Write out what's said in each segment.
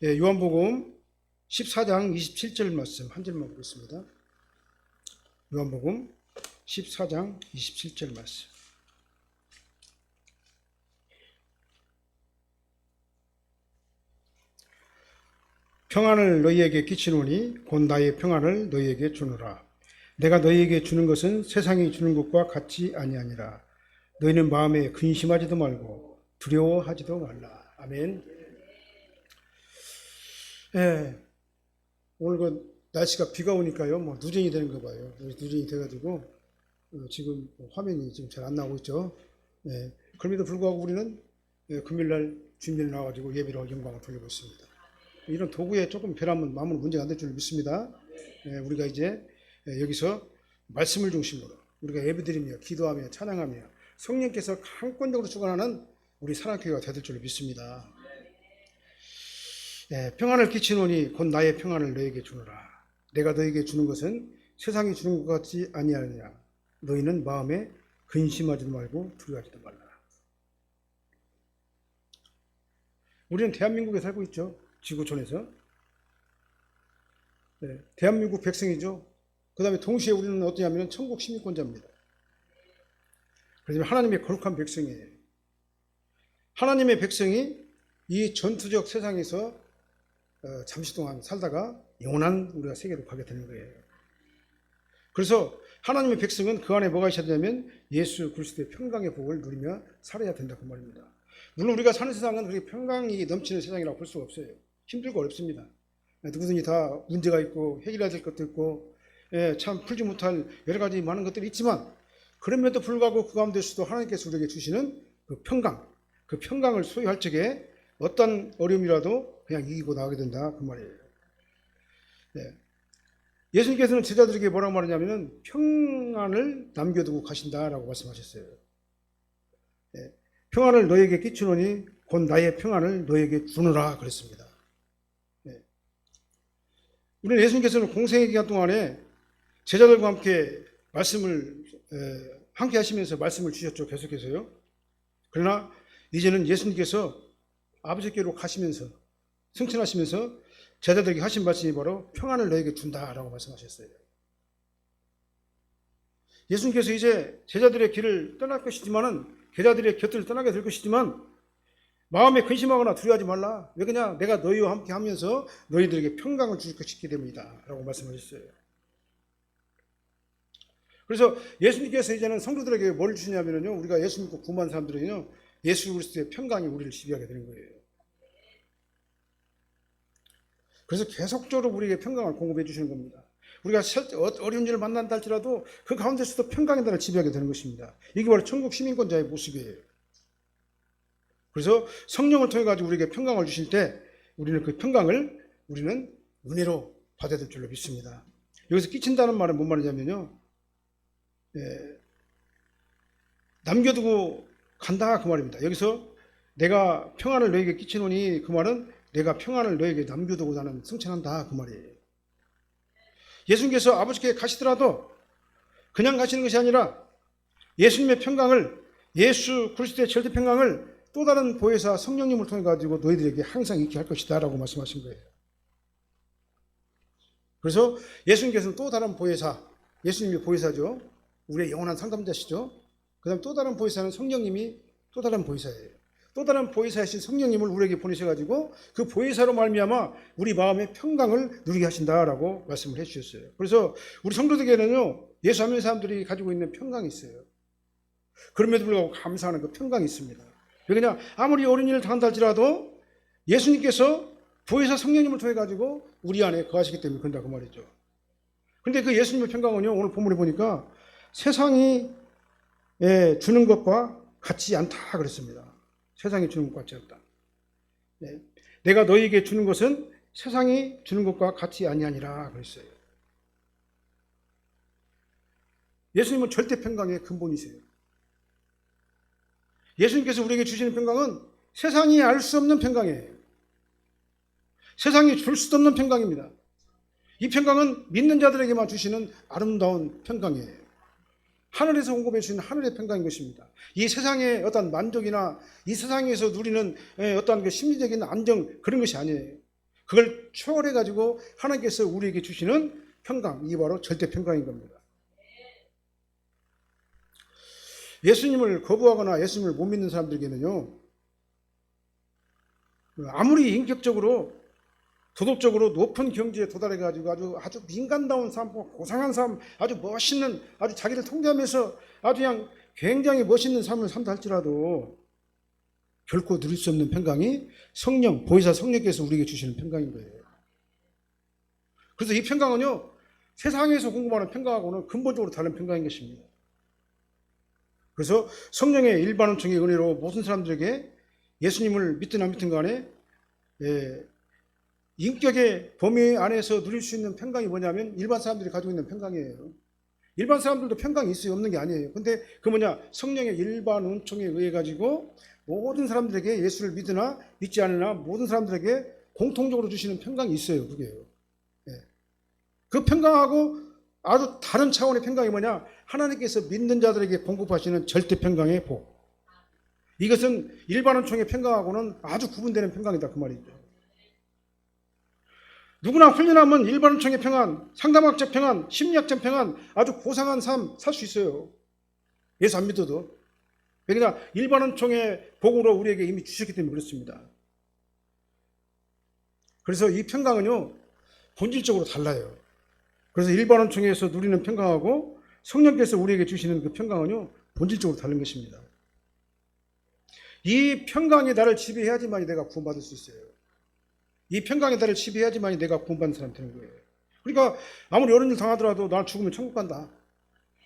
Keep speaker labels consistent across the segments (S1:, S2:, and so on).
S1: 예, 요한복음 14장 27절 말씀 한 절만 보겠습니다. 요한복음 14장 27절 말씀. 평안을 너희에게 끼치노니 곧 나의 평안을 너희에게 주노라. 내가 너희에게 주는 것은 세상이 주는 것과 같이 아니하니라. 너희는 마음에 근심하지도 말고 두려워하지도 말라. 아멘. 예. 오늘 그 날씨가 비가 오니까요, 뭐 누전이 되는 거 봐요. 누전이 돼가지고 어, 지금 화면이 지금 잘 안 나오고 있죠. 예. 그럼에도 불구하고 우리는 예, 금요일 날 준비를 나와가지고 예배로 영광을 돌리고 있습니다. 이런 도구에 조금 변하면 마음은 문제가 안 될 줄 믿습니다. 예, 우리가 이제 예, 여기서 말씀을 중심으로 우리가 예배드리며 기도하며 찬양하며 성령께서 강권적으로 주관하는 우리 사랑교회가 되될 줄 믿습니다. 예, 평안을 끼치노니 곧 나의 평안을 너에게 주노라. 내가 너에게 주는 것은 세상이 주는 것 같지 아니하느냐. 너희는 마음에 근심하지도 말고 두려워하지도 말라. 우리는 대한민국에 살고 있죠. 지구촌에서. 네, 대한민국 백성이죠. 그 다음에 동시에 우리는 어떠냐면 천국 시민권자입니다. 그래서 하나님의 거룩한 백성이에요. 하나님의 백성이 이 전투적 세상에서 어, 잠시 동안 살다가 영원한 우리가 세계로 가게 되는 거예요. 그래서 하나님의 백성은 그 안에 뭐가 있어야 되냐면 예수 그리스도의 평강의 복을 누리며 살아야 된다 그 말입니다. 물론 우리가 사는 세상은 그렇게 평강이 넘치는 세상이라고 볼 수가 없어요. 힘들고 어렵습니다. 누구든지 다 문제가 있고 해결해야 될 것도 있고 예, 참 풀지 못할 여러 가지 많은 것들이 있지만 그럼에도 불구하고 그 가운데서도 하나님께서 우리에게 주시는 그 평강, 그 평강을 소유할 적에 어떤 어려움이라도 그냥 이기고 나가게 된다 그 말이에요. 네. 예수님께서는 제자들에게 뭐라고 말하냐면은 평안을 남겨두고 가신다라고 말씀하셨어요. 네. 평안을 너에게 끼치노니 곧 나의 평안을 너에게 주노라 그랬습니다. 네. 우리는 예수님께서는 공생의 기간 동안에 제자들과 함께 말씀을 에, 함께 하시면서 말씀을 주셨죠 계속해서요. 그러나 이제는 예수님께서 아버지께로 가시면서 승천하시면서 제자들에게 하신 말씀이 바로 평안을 너에게 준다라고 말씀하셨어요. 예수님께서 이제 제자들의 길을 떠날 것이지만은 제자들의 곁을 떠나게 될 것이지만 마음에 근심하거나 두려워하지 말라. 왜 그냐? 내가 너희와 함께 하면서 너희들에게 평강을 줄 것이기 때문이다 라고 말씀하셨어요. 그래서 예수님께서 이제는 성도들에게 뭘 주냐면요. 우리가 예수 믿고 구만 사람들은요. 예수 그리스도의 평강이 우리를 지배하게 되는 거예요. 그래서 계속적으로 우리에게 평강을 공급해 주시는 겁니다. 우리가 어려운 일을 만난다 할지라도 그 가운데서도 평강의 나라를 지배하게 되는 것입니다. 이게 바로 천국 시민권자의 모습이에요. 그래서 성령을 통해 가지고 우리에게 평강을 주실 때 우리는 그 평강을 우리는 은혜로 받아야 될 줄로 믿습니다. 여기서 끼친다는 말은 뭔 말이냐면요. 예, 남겨두고 간다 그 말입니다. 여기서 내가 평안을 너에게 끼치노니 그 말은 내가 평안을 너에게 남겨두고 나는 승천한다 그 말이에요. 예수님께서 아버지께 가시더라도 그냥 가시는 것이 아니라 예수님의 평강을 예수 그리스도의 절대 평강을 또 다른 보혜사 성령님을 통해 가지고 너희들에게 항상 있게 할 것이다라고 말씀하신 거예요. 그래서 예수님께서는 또 다른 보혜사, 예수님이 보혜사죠. 우리의 영원한 상담자시죠. 그 다음 또 다른 보혜사는 성령님이 또 다른 보혜사예요. 또 다른 보혜사이신 성령님을 우리에게 보내셔가지고 그 보혜사로 말미암아 우리 마음의 평강을 누리게 하신다라고 말씀을 해주셨어요. 그래서 우리 성도들에게는요 예수 하는 사람들이 가지고 있는 평강이 있어요. 그럼에도 불구하고 감사하는 그 평강이 있습니다. 왜냐 아무리 어린 일을 당한다 할지라도 예수님께서 보혜사 성령님을 통해 가지고 우리 안에 거하시기 때문에 그런다 그 말이죠. 그런데 그 예수님의 평강은요 오늘 본문에 보니까 세상이 예, 주는 것과 같지 않다 그랬습니다. 세상이 주는 것과 같지 않다. 네. 내가 너희에게 주는 것은 세상이 주는 것과 같이 아니하니라 그랬어요. 예수님은 절대 평강의 근본이세요. 예수님께서 우리에게 주시는 평강은 세상이 알 수 없는 평강이에요. 세상이 줄수 없는 평강입니다. 이 평강은 믿는 자들에게만 주시는 아름다운 평강이에요. 하늘에서 공급해 주시는 하늘의 평강인 것입니다. 이 세상의 어떤 만족이나 이 세상에서 누리는 어떤 그 심리적인 안정 그런 것이 아니에요. 그걸 초월해 가지고 하나님께서 우리에게 주시는 평강 이게 바로 절대 평강인 겁니다. 예수님을 거부하거나 예수님을 못 믿는 사람들에게는요. 아무리 인격적으로 도덕적으로 높은 경지에 도달해 가지고 아주 아주 민간다운 삶, 뭐 고상한 삶, 아주 멋있는 아주 자기를 통제하면서 아주 그냥 굉장히 멋있는 삶을 산다 할지라도 결코 누릴 수 없는 평강이 성령, 보혜사 성령께서 우리에게 주시는 평강인 거예요. 그래서 이 평강은요, 세상에서 공급하는 평강하고는 근본적으로 다른 평강인 것입니다. 그래서 성령의 일반 은총의 은혜로 모든 사람들에게 예수님을 믿든 안 믿든 간에 예, 인격의 범위 안에서 누릴 수 있는 평강이 뭐냐면 일반 사람들이 가지고 있는 평강이에요. 일반 사람들도 평강이 있어요. 없는 게 아니에요. 근데 그 뭐냐? 성령의 일반 은총에 의해 가지고 모든 사람들에게 예수를 믿으나 믿지 않으나 모든 사람들에게 공통적으로 주시는 평강이 있어요. 그게요. 예. 그 평강하고 아주 다른 차원의 평강이 뭐냐? 하나님께서 믿는 자들에게 공급하시는 절대 평강의 복. 이것은 일반 은총의 평강하고는 아주 구분되는 평강이다 그 말이죠. 누구나 훈련하면 일반 은총의 평안, 상담학적 평안, 심리학적 평안, 아주 고상한 삶 살 수 있어요. 예수 안 믿어도. 그러니까 일반 은총의 복으로 우리에게 이미 주셨기 때문에 그렇습니다. 그래서 이 평강은요 본질적으로 달라요. 그래서 일반 은총에서 누리는 평강하고 성령께서 우리에게 주시는 그 평강은요 본질적으로 다른 것입니다. 이 평강이 나를 지배해야지만 내가 구원받을 수 있어요. 이 평강이 나를 지배해야지만 내가 구원받는 사람이 되는 거예요. 그러니까 아무리 어려운 일 당하더라도 난 죽으면 천국 간다.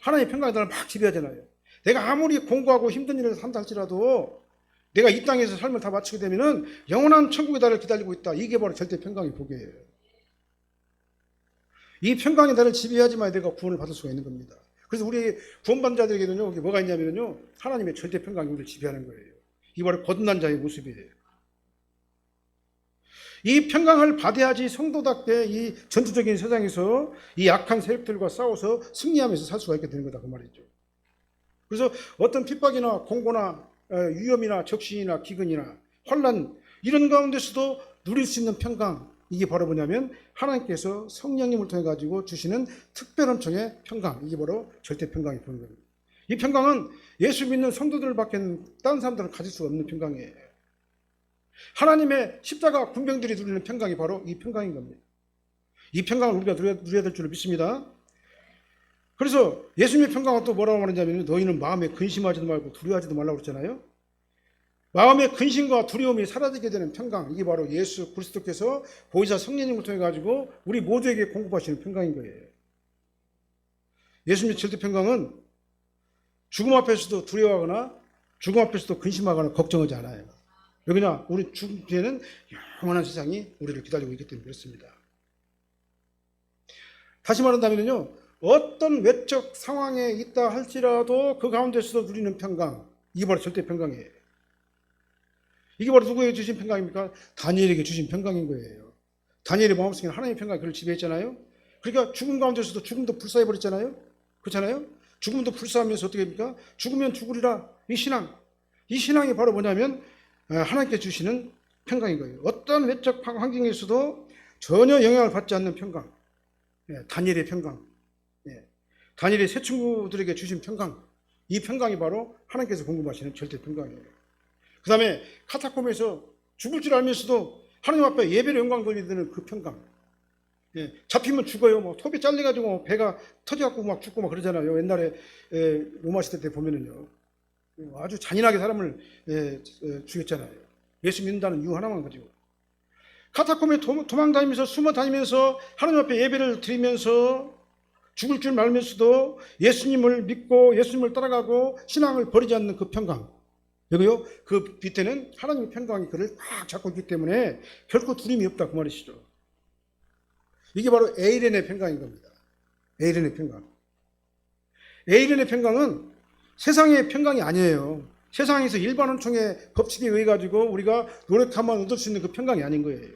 S1: 하나님의 평강이 나를 막 지배하잖아요. 내가 아무리 공부하고 힘든 일을 한다 할지라도 내가 이 땅에서 삶을 다 마치게 되면은 영원한 천국의 나를 기다리고 있다. 이게 바로 절대 평강의 복이에요. 이 평강이 나를 지배해야지만 내가 구원을 받을 수가 있는 겁니다. 그래서 우리 구원받는 자들에게는요, 뭐가 있냐면요, 하나님의 절대 평강이 우리를 지배하는 거예요. 이 바로 거듭난 자의 모습이에요. 이 평강을 받아야지 성도답게 이 전투적인 세상에서 이 약한 세력들과 싸워서 승리하면서 살 수가 있게 되는 거다 그 말이죠. 그래서 어떤 핍박이나 공고나 어, 위험이나 적신이나 기근이나 환란 이런 가운데서도 누릴 수 있는 평강 이게 바로 뭐냐면 하나님께서 성령님을 통해 가지고 주시는 특별한 청의 평강 이게 바로 절대 평강이 되는 겁니다. 이 평강은 예수 믿는 성도들밖에 다른 사람들은 가질 수 없는 평강이에요. 하나님의 십자가 군병들이 누리는 평강이 바로 이 평강인 겁니다. 이 평강을 우리가 누려야, 누려야 될 줄을 믿습니다. 그래서 예수님의 평강은 또 뭐라고 말하냐면 너희는 마음에 근심하지도 말고 두려워하지도 말라고 그랬잖아요. 마음의 근심과 두려움이 사라지게 되는 평강 이게 바로 예수 그리스도께서 보이사 성령님을 통해 가지고 우리 모두에게 공급하시는 평강인 거예요. 예수님의 절대 평강은 죽음 앞에서도 두려워하거나 죽음 앞에서도 근심하거나 걱정하지 않아요. 왜냐? 우리 죽음 뒤에는 영원한 세상이 우리를 기다리고 있기 때문에 그렇습니다. 다시 말한다면요, 어떤 외적 상황에 있다 할지라도 그 가운데서도 누리는 평강, 이게 바로 절대 평강이에요. 이게 바로 누구에게 주신 평강입니까? 다니엘에게 주신 평강인 거예요. 다니엘의 마음속에 하나님의 평강이 그를 지배했잖아요. 그러니까 죽음 가운데서도 죽음도 불사해 버렸잖아요. 그렇잖아요. 죽음도 불사하면서 어떻게 됩니까? 죽으면 죽으리라. 이 신앙. 이 신앙이 바로 뭐냐면 어, 하나님께 주시는 평강인 거예요. 어떤 외적 환경에서도 전혀 영향을 받지 않는 평강. 예, 다니엘의 평강. 예, 다니엘의 새 친구들에게 주신 평강. 이 평강이 바로 하나님께서 공급하시는 절대 평강이에요. 그 다음에 카타콤에서 죽을 줄 알면서도 하나님 앞에 예배를 영광 돌리는 그 평강. 예, 잡히면 죽어요. 뭐 톱이 잘려가지고 배가 터져갖고 막 죽고 막 그러잖아요. 옛날에 예, 로마 시대 때 보면은요. 아주 잔인하게 사람을 예, 예, 죽였잖아요. 예수 믿는다는 이유 하나만 가지고. 카타콤에 도, 도망 다니면서 숨어 다니면서 하나님 앞에 예배를 드리면서 죽을 줄 알면서도 예수님을 믿고 예수님을 따라가고 신앙을 버리지 않는 그 평강. 여기요, 그 밑에는 하나님의 평강이 그를 꽉 잡고 있기 때문에 결코 두림이 없다 그 말이시죠. 이게 바로 에이렌의 평강인 겁니다. 에이렌의 평강. 에이렌의 평강은 세상의 평강이 아니에요. 세상에서 일반 원총의 법칙에 의해 가지고 우리가 노력하면 얻을 수 있는 그 평강이 아닌 거예요.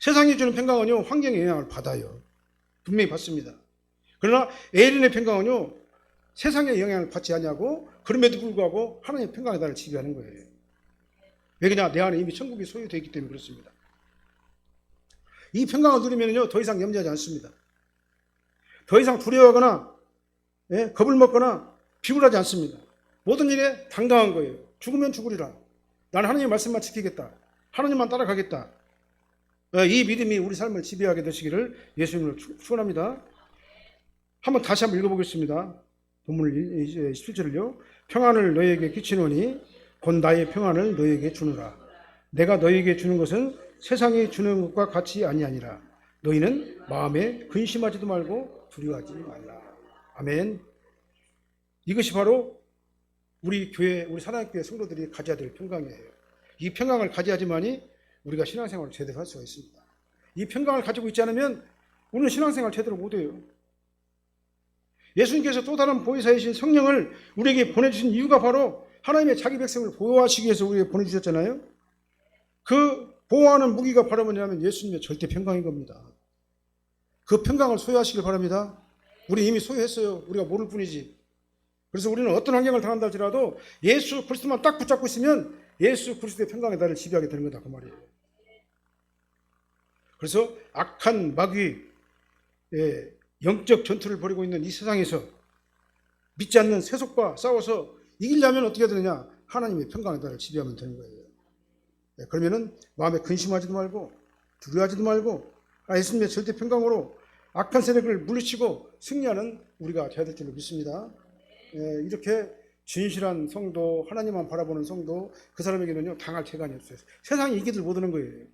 S1: 세상이 주는 평강은요 환경의 영향을 받아요. 분명히 받습니다. 그러나 에이렌의 평강은요 세상의 영향을 받지 않냐고 그럼에도 불구하고 하나님의 평강이 나를 지배하는 거예요. 왜 그냐? 내 안에 이미 천국이 소유되어 있기 때문에 그렇습니다. 이 평강을 누리면요, 더 이상 염려하지 않습니다. 더 이상 두려워하거나, 예, 겁을 먹거나, 비굴하지 않습니다. 모든 일에 당당한 거예요. 죽으면 죽으리라. 나는 하나님의 말씀만 지키겠다. 하나님만 따라가겠다. 예, 이 믿음이 우리 삶을 지배하게 되시기를 예수님으로 축- 축원합니다. 한번 다시 한번 읽어보겠습니다. 본문 17절을요. 평안을 너희에게 끼치노니 곧 나의 평안을 너희에게 주노라. 내가 너희에게 주는 것은 세상이 주는 것과 같이 아니하니라. 너희는 마음에 근심하지도 말고 두려워하지 말라. 아멘. 이것이 바로 우리 교회, 우리 사랑교회 성도들이 가져야 될 평강이에요. 이 평강을 가져야지만이 우리가 신앙생활을 제대로 할 수가 있습니다. 이 평강을 가지고 있지 않으면 우리는 신앙생활 제대로 못해요. 예수님께서 또 다른 보혜사이신 성령을 우리에게 보내주신 이유가 바로 하나님의 자기 백성을 보호하시기 위해서 우리에게 보내주셨잖아요. 그 보호하는 무기가 바로 뭐냐면 예수님의 절대 평강인 겁니다. 그 평강을 소유하시길 바랍니다. 우리 이미 소유했어요. 우리가 모를 뿐이지. 그래서 우리는 어떤 환경을 당한다 할지라도 예수 그리스도만 딱 붙잡고 있으면 예수 그리스도의 평강이 나를 지배하게 되는 거다 그 말이에요. 그래서 악한 마귀 의 영적 전투를 벌이고 있는 이 세상에서 믿지 않는 세속과 싸워서 이기려면 어떻게 해야 되느냐? 하나님의 평강의 나를 지배하면 되는 거예요. 네, 그러면은 마음에 근심하지도 말고 두려워하지도 말고 아, 예수님의 절대 평강으로 악한 세력을 물리치고 승리하는 우리가 되어야 될 줄로 믿습니다. 예, 이렇게 진실한 성도, 하나님만 바라보는 성도, 그 사람에게는요 당할 재간이 없어요. 세상이 이기들 못하는 거예요.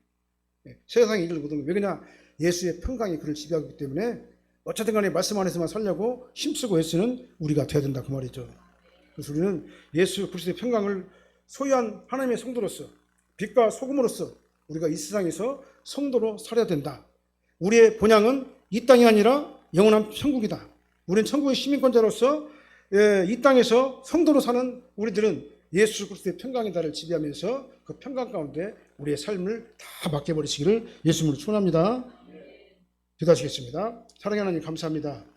S1: 예, 세상이 이기들 못하는 거예요. 왜 그냐? 예수의 평강이 그를 지배하기 때문에 어쨌든 간에 말씀 안에서만 살려고 힘쓰고 애쓰는 우리가 되어야 된다 그 말이죠. 그래서 우리는 예수 그리스도의 평강을 소유한 하나님의 성도로서 빛과 소금으로서 우리가 이 세상에서 성도로 살아야 된다. 우리의 본향은 이 땅이 아니라 영원한 천국이다. 우리는 천국의 시민권자로서 예, 이 땅에서 성도로 사는 우리들은 예수 그리스도의 평강의 달을 지배하면서 그 평강 가운데 우리의 삶을 다 맡겨버리시기를 예수님으로 축원합니다. 기도하시겠습니다. 사랑하는 하나님 감사합니다.